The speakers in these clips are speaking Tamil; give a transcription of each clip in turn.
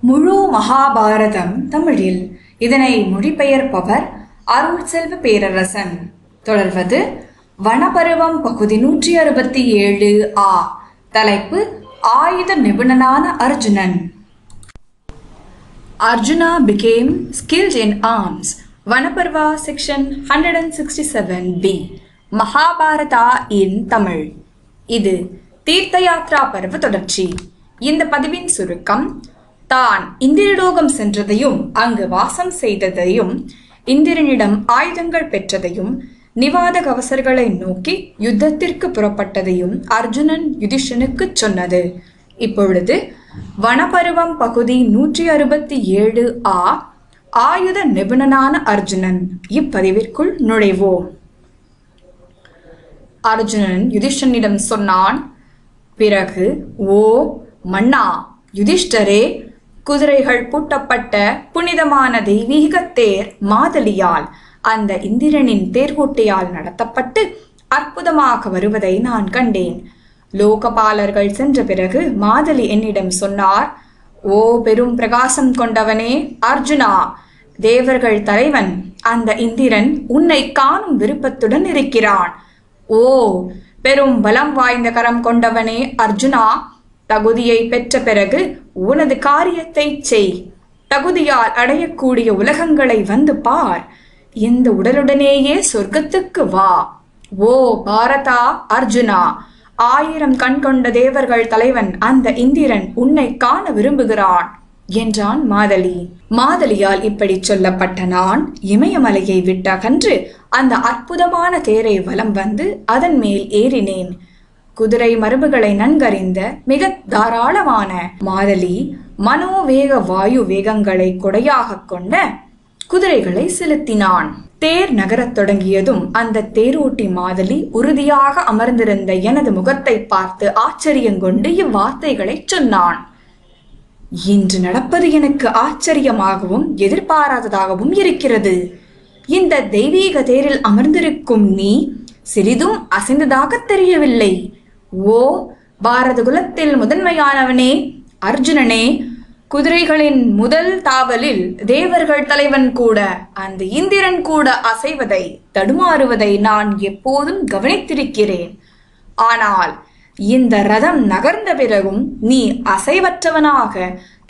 முழு மகாபாரதம் தமிழில். இதனை மொழிபெயர்ப்பவர் அருள் செல்வ பேரரசன். தொடர்வது வனபருவம் பகுதி நூற்றி அறுபத்தி ஏழு ஆ. தலைப்பு ஆயுத நிபுணனான Arjunan. Arjuna became skilled in arms Vanaparva section hundred and sixty seven B Mahabharata in Tamil. இது தீர்த்த யாத்ரா பருவ தொடர்ச்சி. இந்த பதிவின் சுருக்கம் தான் இந்திரலோகம் சென்றதையும் அங்கு வாசம் செய்ததையும் இந்திரனிடம் ஆயுதங்கள் பெற்றதையும் நிவாத கவசர்களை நோக்கி யுத்தத்திற்கு புறப்பட்டதையும் அர்ஜுனன் யுதிஷனுக்கு சொன்னது. இப்பொழுது வனபருவம் பகுதி நூற்றி அறுபத்தி ஏழு ஆ ஆயுத நிபுணனான அர்ஜுனன். இப்பதிவிற்குள் நுழைவோம். அர்ஜுனன் யுதிஷ்டனிடம் சொன்னான் பிறகு ஓ மன்னா யுதிஷ்டரே குதிரைகள் பூட்டப்பட்ட புனிதமான தெய்வீக தேர் மாதலியால் அந்த இந்திரனின் தேர்கோட்டையால் நடத்தப்பட்டு அற்புதமாக வருவதை நான் கண்டேன். லோகபாலர்கள் சென்ற பிறகு மாதலி என்னிடம் சொன்னார் ஓ பெரும் பிரகாசம் கொண்டவனே அர்ஜுனா தேவர்கள் தலைவன் அந்த இந்திரன் உன்னை காணும் விருப்பத்துடன் இருக்கிறான். ஓ பெரும் பலம் வாய்ந்த கரம் கொண்டவனே அர்ஜுனா தகுதியை பெற்ற பிறகு உனது காரியத்தை செய். தகுதியால் அடையக்கூடிய உலகங்களை வந்து பார். இந்த உடலுடனேயே சொர்க்கத்துக்கு வா. ஓ பாரதா அர்ஜுனா ஆயிரம் கண் கொண்ட தேவர்கள் தலைவன் அந்த இந்திரன் உன்னை காண விரும்புகிறான் என்றான் மாதலி. மாதலியால் இப்படி சொல்லப்பட்ட நான் இமயமலையை விட்டகன்று அந்த அற்புதமான தேரை வலம் வந்து அதன் மேல் ஏறினேன். குதிரை மரபுகளை நன்கறிந்த மிக தாராளமான மாதலி மனோவேக வாயு வேகங்களை கொடையாக கொண்ட குதிரைகளை செலுத்தினான். தேர் நகரத் தொடங்கியதும் அந்த தேரோட்டி மாதலி உறுதியாக அமர்ந்திருந்த எனது முகத்தை பார்த்து ஆச்சரியங்கொண்டு இவ்வார்த்தைகளை சொன்னான். இன்று நடப்பது எனக்கு ஆச்சரியமாகவும் எதிர்பாராததாகவும் இருக்கிறது. இந்த தெய்வீக தேரில் அமர்ந்திருக்கும் நீ சிறிதும் அசைந்ததாக தெரியவில்லை. ஓ பாரத குலத்தில் முதன்மையானவனே அர்ஜுனனே குதிரைகளின் முதல் தாவலில் தேவர்கள் தலைவன் கூட அந்த இந்திரன் கூட அசைவதை தடுமாறுவதை நான் எப்போதும் கவனித்திருக்கிறேன். ஆனால் இந்த ரதம் நகர்ந்த பிறகும் நீ அசைவற்றவனாக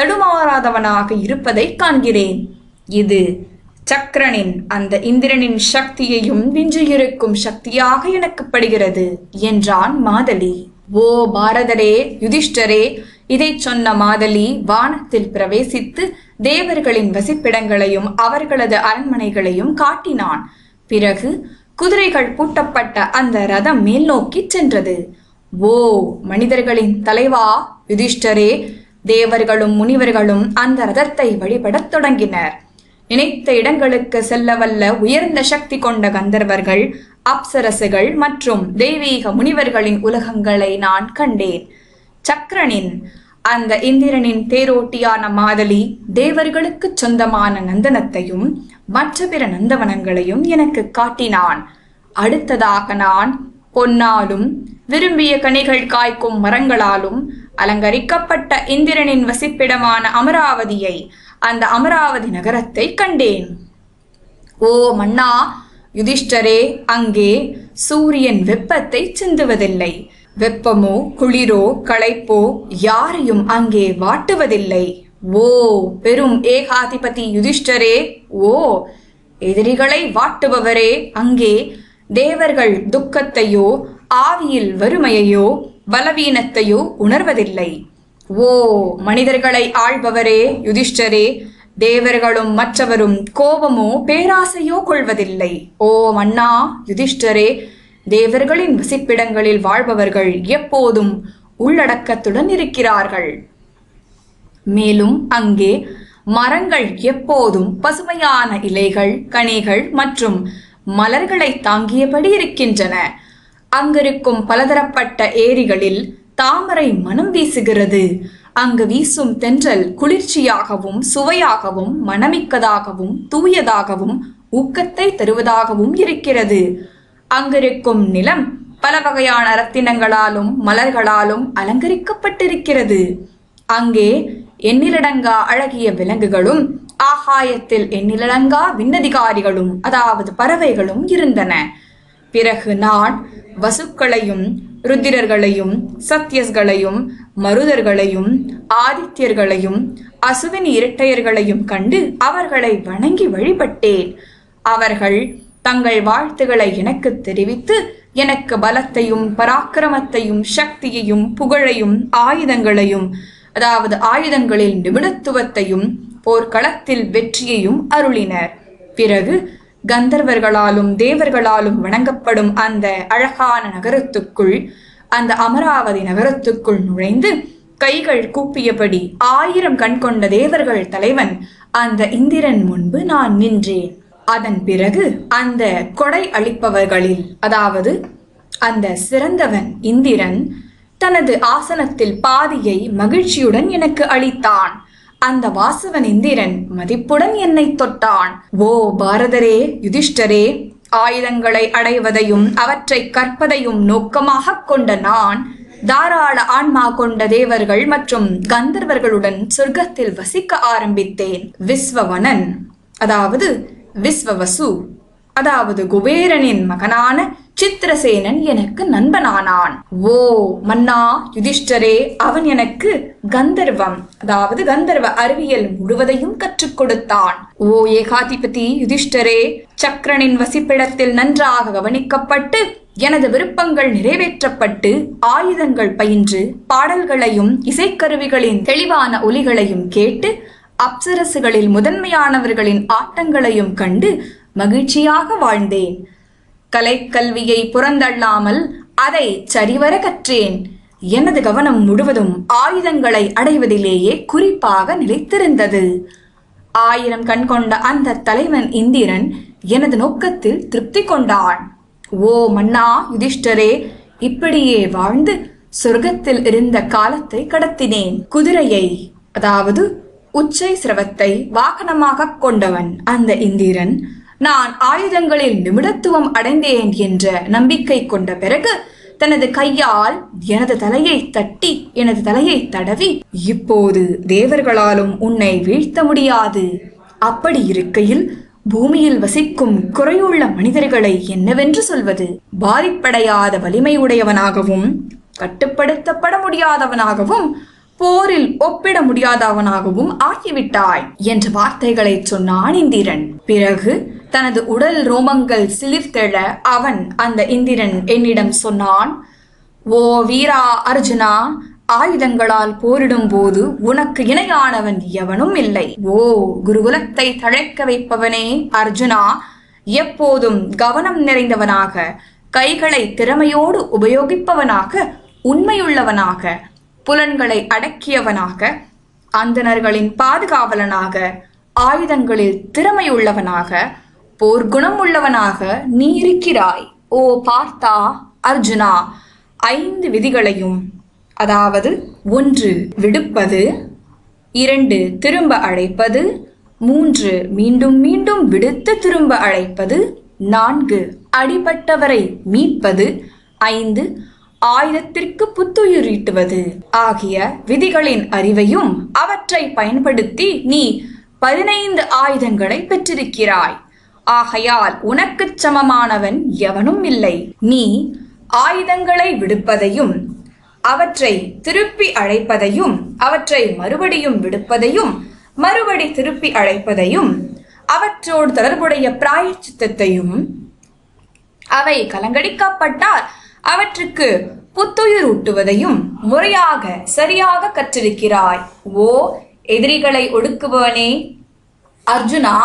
தடுமாறாதவனாக இருப்பதை காண்கிறேன். இது சக்கரனின் அந்த இந்திரனின் சக்தியையும் விஞ்சியிருக்கும் சக்தியாக எனக்கு படுகிறது என்றான் மாதலி. ஓ பாரதரே யுதிஷ்டரே இதை சொன்ன மாதலி வானத்தில் பிரவேசித்து தேவர்களின் வசிப்பிடங்களையும் அவர்களது அரண்மனைகளையும் காட்டினான். பிறகு குதிரைகள் பூட்டப்பட்ட அந்த ரதம் மேல் நோக்கி சென்றது. ஓ மனிதர்களின் தலைவா யுதிஷ்டரே தேவர்களும் முனிவர்களும் அந்த ரதத்தை வழிபடத் தொடங்கினர். நினைத்த இடங்களுக்கு செல்ல வல்ல உயர்ந்த சக்தி கொண்ட கந்தர்வர்கள் அப்சரசுகள் மற்றும் தெய்வீக முனிவர்களின் உலகங்களை நான் கண்டேன். சக்கரனின் அந்த இந்திரனின் தேரோட்டியான மாதலி தேவர்களுக்கு சொந்தமான நந்தனத்தையும் மற்ற பிற நந்தவனங்களையும் எனக்கு காட்டினான். அடுத்ததாக நான் பொன்னாலும் விரும்பிய கனிகள் காய்க்கும் மரங்களாலும் அலங்கரிக்கப்பட்ட இந்திரனின் வசிப்பிடமான அமராவதியை அந்த அமராவதி நகரத்தை கண்டேன். ஓ மன்னா யுதிஷ்டரே அங்கே சூரியன் வெப்பத்தை சிந்துவதில்லை. வெப்பமோ குளிரோ களைப்போ யாரையும் அங்கே வாட்டுவதில்லை. ஓ பெரும் ஏகாதிபதி யுதிஷ்டரே ஓ எதிரிகளை வாட்டுபவரே அங்கே தேவர்கள் துக்கத்தையோ ஆவியில் வறுமையையோ பலவீனத்தையோ உணர்வதில்லை. ஓ மனிதர்களை ஆள்பவரே யுதிஷ்டரே தேவர்களும் மற்றவரும் கோபமோ பேராசையோ கொள்வதில்லை. ஓ மன்னா யுதிஷ்டரே தேவர்களின் வசிப்பிடங்களில் வாழ்பவர்கள் எப்போதும் உள்ளடக்கத்துடன் இருக்கிறார்கள். மேலும் அங்கே மரங்கள் எப்போதும் பசுமையான இலைகள் கனிகள் மற்றும் மலர்களை தாங்கியபடி இருக்கின்றன. அங்கிருக்கும் பலதரப்பட்ட ஏரிகளில் தாமரை மனம் வீசுகிறது. அங்கு வீசும் தென்றல் குளிர்ச்சியாகவும் சுவையாகவும் மனமிக்கதாகவும் தூயதாகவும் ஊக்கத்தை தருவதாகவும் இருக்கிறது. அங்கிருக்கும் நிலம் பல வகையான ரத்தினங்களாலும் மலர்களாலும் அலங்கரிக்கப்பட்டிருக்கிறது. அங்கே எண்ணிலடங்கா அழகிய விலங்குகளும் ஆகாயத்தில் எண்ணிலடங்கா விண்ணதிகாரிகளும் அதாவது பறவைகளும் இருந்தன. பிறகு நான் வசுக்களையும் ருத்திரர்களையும் சத்யஸ்களையும் மருதர்களையும் ஆதித்யர்களையும் அசுவின் இரட்டையர்களையும் கண்டு அவர்களை வணங்கி வழிபட்டேன். அவர்கள் தங்கள் வாழ்த்துக்களை எனக்கு தெரிவித்து எனக்கு பலத்தையும் பராக்கிரமத்தையும் சக்தியையும் புகழையும் ஆயுதங்களையும் அதாவது ஆயுதங்களில் நிபுணத்துவத்தையும் போர்க்களத்தில் வெற்றியையும் அருளினர். பிறகு கந்தர்வர்களாலும் தேவர்களாலும் வணங்கப்படும் அந்த அழகான நகரத்துக்குள் அந்த அமராவதி நகரத்துக்குள் நுழைந்து கைகள் கூப்பியபடி ஆயிரம் கண் கொண்ட தேவர்கள் தலைவன் அந்த இந்திரன் முன்பு நான் நின்றேன். அதன் பிறகு அந்த கொடை அளிப்பவர்களில் அதாவது அந்த சிறந்தவன் இந்திரன் தனது ஆசனத்தில் பாதியை மகிழ்ச்சியுடன் எனக்கு அளித்தான். அந்த வாசவன் இந்திரன் மதிப்புடன் என்னை தொட்டான். ஓ பாரதரே யுதிஷ்டரே ஆயுதங்களை அடைவதையும் அவற்றை கற்பதையும் நோக்கமாக கொண்ட நான் தாராள ஆன்மா கொண்ட தேவர்கள் மற்றும் கந்தர்வர்களுடன் சொர்க்கத்தில் வசிக்க ஆரம்பித்தேன். விஸ்வவனன் அதாவது விஸ்வவசு. அதாவது குபேரனின் மகனான சித்திரசேனன் எனக்கு நண்பனானான். ஓ மன்னா யுதிஷ்டரே அவன் எனக்கு கந்தர்வம் அதாவது கந்தர்வ அறிவியல் முழுவதையும் கற்றுக் கொடுத்தான். ஓ ஏகாதிபதி யுதிஷ்டரே சக்கரனின் வசிப்பிடத்தில் நன்றாக கவனிக்கப்பட்டு எனது விருப்பங்கள் நிறைவேற்றப்பட்டு ஆயுதங்கள் பயின்று பாடல்களையும் இசைக்கருவிகளின் தெளிவான ஒலிகளையும் கேட்டு அப்சரசுகளில் முதன்மையானவர்களின் ஆட்டங்களையும் கண்டு மகிழ்ச்சியாக வாழ்ந்தேன். கலைக்கல்வியை புறந்தள்ளாமல் அதை சரிவர கற்றேன். எனது கவனம் முழுவதும் ஆயுதங்களை அடைவதிலேயே குறிப்பாக நிலைத்திருந்தது. ஆயிரம் கண் கொண்ட அந்த தலைவன் இந்திரன் எனது நோக்கத்தில் திருப்தி கொண்டான். ஓ மன்னா யுதிஷ்டரே இப்படியே வாழ்ந்து சொர்க்கத்தில் இருந்த காலத்தை கடத்தினேன். குதிரையை அதாவது உச்சை சிரவத்தை வாகனமாக கொண்டவன் அந்த இந்திரன் நான் ஆயுதங்களில் நிமிடத்துவம் அடைந்தேன் என்ற நம்பிக்கை கொண்ட பிறகு தனது கையால் எனது தலையை தட்டி எனது தலையை தடவி இப்போது தேவர்களாலும் உன்னை வீழ்த்த முடியாது. அப்படி இருக்கையில் பூமியில் வசிக்கும் குறையுள்ள மனிதர்களை என்னவென்று சொல்வது? பாதிப்படையாத வலிமை உடையவனாகவும் கட்டுப்படுத்தப்பட முடியாதவனாகவும் போரில் ஒப்பிட முடியாதவனாகவும் ஆகிவிட்டாய் என்ற வார்த்தைகளை சொன்னான் இந்திரன். பிறகு தனது உடல் ரோமங்கள் சிலிர்த்தெழ அவன் அந்த இந்திரன் என்னிடம் சொன்னான் ஓ வீரா அர்ஜுனா ஆயுதங்களால் போரிடும் போது உனக்கு இணையானவன் எவனும் இல்லை. ஓ குருகுலத்தை தழைக்க வைப்பவனே அர்ஜுனா எப்போதும் கவனம் நிறைந்தவனாக கைகளை திறமையோடு உபயோகிப்பவனாக உண்மையுள்ளவனாக புலன்களை அடக்கியவனாக அந்தணர்களின் பாதுகாவலனாக ஆயுதங்களில் திறமையுள்ளவனாக போர்க்குணம் உள்ளவனாக நீ இருக்கிறாய். ஓ பார்த்தா அர்ஜுனா ஐந்து விதிகளையும் அதாவது ஒன்று விடுப்பது இரண்டு திரும்ப அழைப்பது மூன்று மீண்டும் மீண்டும் விடுத்து திரும்ப அழைப்பது நான்கு அடிபட்டவரை மீட்பது ஐந்து ஆயுதத்திற்கு புத்துயிரீட்டுவது. ஆகிய விதிகளின் அறிவையும் அவற்றை பயன்படுத்தி நீ பதினைந்து ஆயுதங்களை பெற்றிருக்கிறாய். ஆகையால் உனக்குச் சமமானவன் எவனும் இல்லை. நீ ஆயுதங்களை விடுப்பதையும் அவற்றை திருப்பி அழைப்பதையும் அவற்றை மறுபடியும் விடுப்பதையும் மறுபடி திருப்பி அழைப்பதையும் அவற்றோடு தொடர்புடைய பிராயச்சித்தத்தையும் அவை கலங்கடிக்கப்பட்டால் அவற்றுக்கு புத்துயிர் ஊட்டுவதையும் முறையாக சரியாக கற்றிருக்கிறாய். ஓ எதிரிகளை ஒடுக்குபவனே. அர்ஜுனா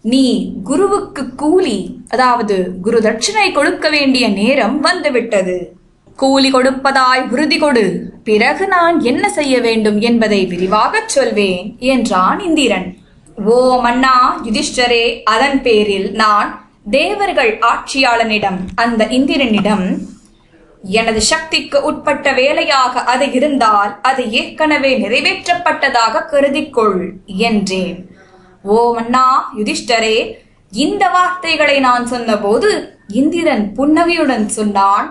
நீ குருவுக்கு கூலி அதாவது குரு தட்சிணை கொடுக்க வேண்டிய நேரம் வந்துவிட்டது. கூலி கொடுப்பதாய் உறுதி கொடு. பிறகு நான் என்ன செய்ய வேண்டும் என்பதை விரிவாகச் சொல்வேன் என்றான் இந்திரன். ஓ மன்னா யுதிஷ்டரே அதன் பேரில் நான் தேவர்கள் ஆட்சியாளனிடம் அந்த இந்திரனிடம் எனது சக்திக்கு உட்பட்ட வேலையாக அது இருந்தால் அது ஏற்கனவே நிறைவேற்றப்பட்டதாக கருதிக்கொள் என்றேன். ஓ மன்னா யுதிஷ்டரே இந்த வார்த்தைகளை நான் சொன்னபோது இந்திரன் புன்னகையுடன் சொன்னான்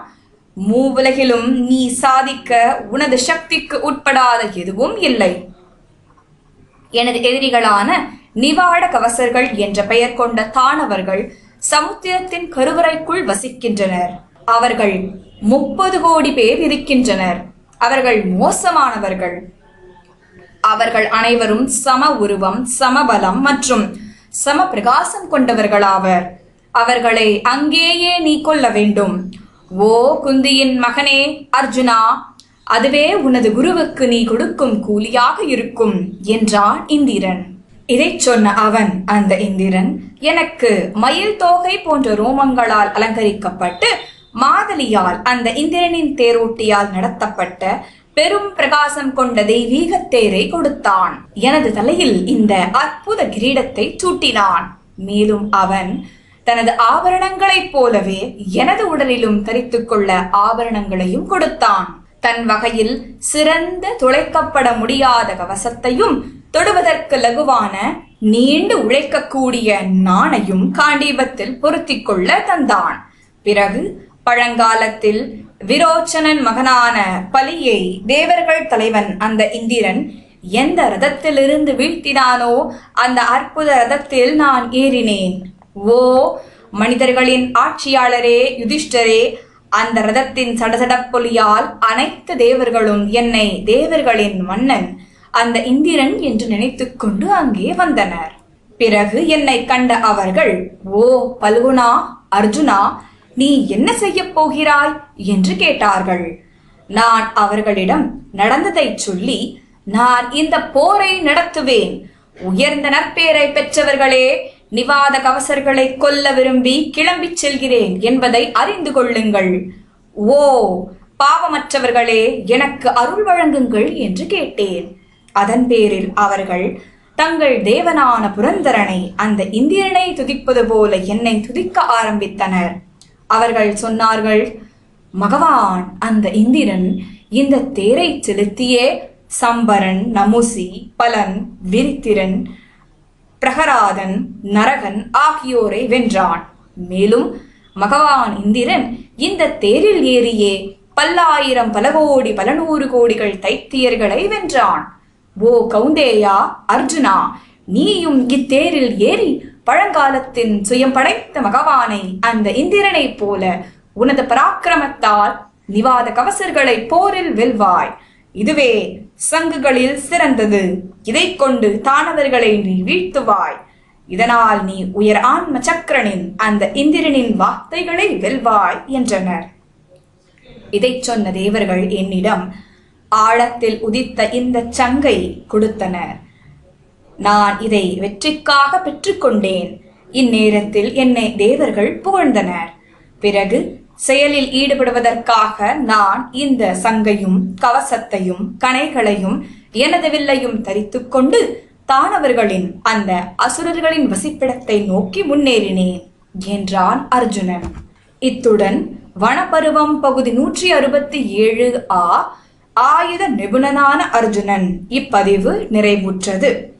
மூவுலகிலும் நீ சாதிக்க உனது சக்திக்கு உட்படாத எதுவும் இல்லை. எனது எதிரிகளான நிவாட கவசர்கள் என்ற பெயர் கொண்ட தானவர்கள் சமுத்திரத்தின் கருவறைக்குள் வசிக்கின்றனர். அவர்கள் முப்பது கோடி பேர் இருக்கின்றனர். அவர்கள் மோசமானவர்கள். அவர்கள் அனைவரும் சம உருவம் சமபலம் மற்றும் சம பிரகாசம் கொண்டவர்களாவர். அவர்களை அங்கேயே நீ கொல்ல வேண்டும். ஓ குந்தியின் மகனே அர்ஜுனா அதுவே உனது குருவுக்கு நீ கொடுக்கும் கூலியாக இருக்கும் என்றான் இந்திரன். இதை சொன்ன அவன் அந்த இந்திரன் எனக்கு மயில் தோகை போன்ற ரோமங்களால் அலங்கரிக்கப்பட்டு மாதலியால் அந்த இந்திரனின் தேரோட்டியால் நடத்தப்பட்ட பெரும் பிரகாசம் கொண்ட தெய்வீக தேரை கொடுத்தான். எனது தலையில் இந்த அற்புத கிரீடத்தை சூட்டினான். மேலும் அவன் தனது ஆபரணங்களைப் போலவே எனது உடலிலும் தரித்துக் கொள்ள ஆபரணங்களையும் கொடுத்தான். தன் வகையில் சிறந்த துளைக்கப்பட முடியாத கவசத்தையும் தொடுவதற்கு லகுவான நீண்டு உழைக்கக்கூடிய நாணையும் காண்டீபத்தில் பொருத்திக் கொள்ள தந்தான். பிறகு பழங்காலத்தில் விரோச்சனன் மகனான பலியை தேவர்கள் தலைவன் அந்த இந்திரன் எந்த ரதத்திலிருந்து வீழ்த்தினானோ அந்த அற்புத ரதத்தில் நான் ஏறினேன். ஓ மனிதர்களின் ஆட்சியாளரே யுதிஷ்டரே அந்த ரதத்தின் சடசடப்பொலியால் அனைத்து தேவர்களும் என்னை தேவர்களின் மன்னன் அந்த இந்திரன் என்று நினைத்துக்கொண்டு அங்கே வந்தனர். பிறகு என்னை கண்ட அவர்கள் ஓ பல்குணா அர்ஜுனா நீ என்ன செய்யப் போகிறாய்? என்று கேட்டார்கள். நான் அவர்களிடம் நடந்ததைச் சொல்லி நான் இந்த போரை நடத்துவேன். உயர்ந்த நற்பேரை பெற்றவர்களே நிவாத கவசர்களை கொல்ல விரும்பி கிளம்பிச் செல்கிறேன் என்பதை அறிந்து கொள்ளுங்கள். ஓ பாவமற்றவர்களே எனக்கு அருள் வழங்குங்கள் என்று கேட்டேன். அதன் பேரில் அவர்கள் தங்கள் தேவனான புரந்தரனை அந்த இந்திரனை துதிப்பது போல என்னை துதிக்க ஆரம்பித்தனர். அவர்கள் சொன்னார்கள் மகவான் அந்த இந்திரன் இந்த தேரை செலுத்தியே சம்பரன் நமுசி பலன் விரித்திரன் பிரகராதன் நரகன் ஆகியோரை வென்றான். மேலும் மகவான் இந்திரன் இந்த தேரில் ஏறியே பல்லாயிரம் பல கோடி பல நூறு கோடிகள் தைத்தியர்களை வென்றான். ஓ கவுந்தேயா அர்ஜுனா நீயும் இத்தேரில் ஏறி பழங்காலத்தின் சுயம் படைத்த மகவானை அந்த இந்திரனைப் போல உனது பராக்கிரமத்தால் நிவாத கவசர்களை போரில் வெல்வாய். இதுவே சங்குகளில் சிறந்தது. இதை கொண்டு தானவர்களை நீ வீழ்த்துவாய். இதனால் நீ உயர் ஆன்ம சக்கரனின் அந்த இந்திரனின் வார்த்தைகளை வெல்வாய் என்றனர். இதைச் சொன்ன தேவர்கள் என்னிடம் ஆழத்தில் உதித்த இந்த சங்கை கொடுத்தனர். நான் இதை வெற்றிக்காக பெற்றுக்கொண்டேன். இந்நேரத்தில் என்னை தேவர்கள் புகழ்ந்தனர். பிறகு செயலில் ஈடுபடுவதற்காக நான் இந்த சங்கையும் கவசத்தையும் கணைகளையும் எனது வில்லையும் தரித்துக்கொண்டு தானவர்களின் அந்த அசுரர்களின் வசிப்பிடத்தை நோக்கி முன்னேறினேன் என்றான் அர்ஜுனன். இத்துடன் வனப்பருவம் பகுதி நூற்றி அறுபத்தி ஏழு ஆ ஆயுத நிபுணனான அர்ஜுனன் இப்பதிவு நிறைவுற்றது.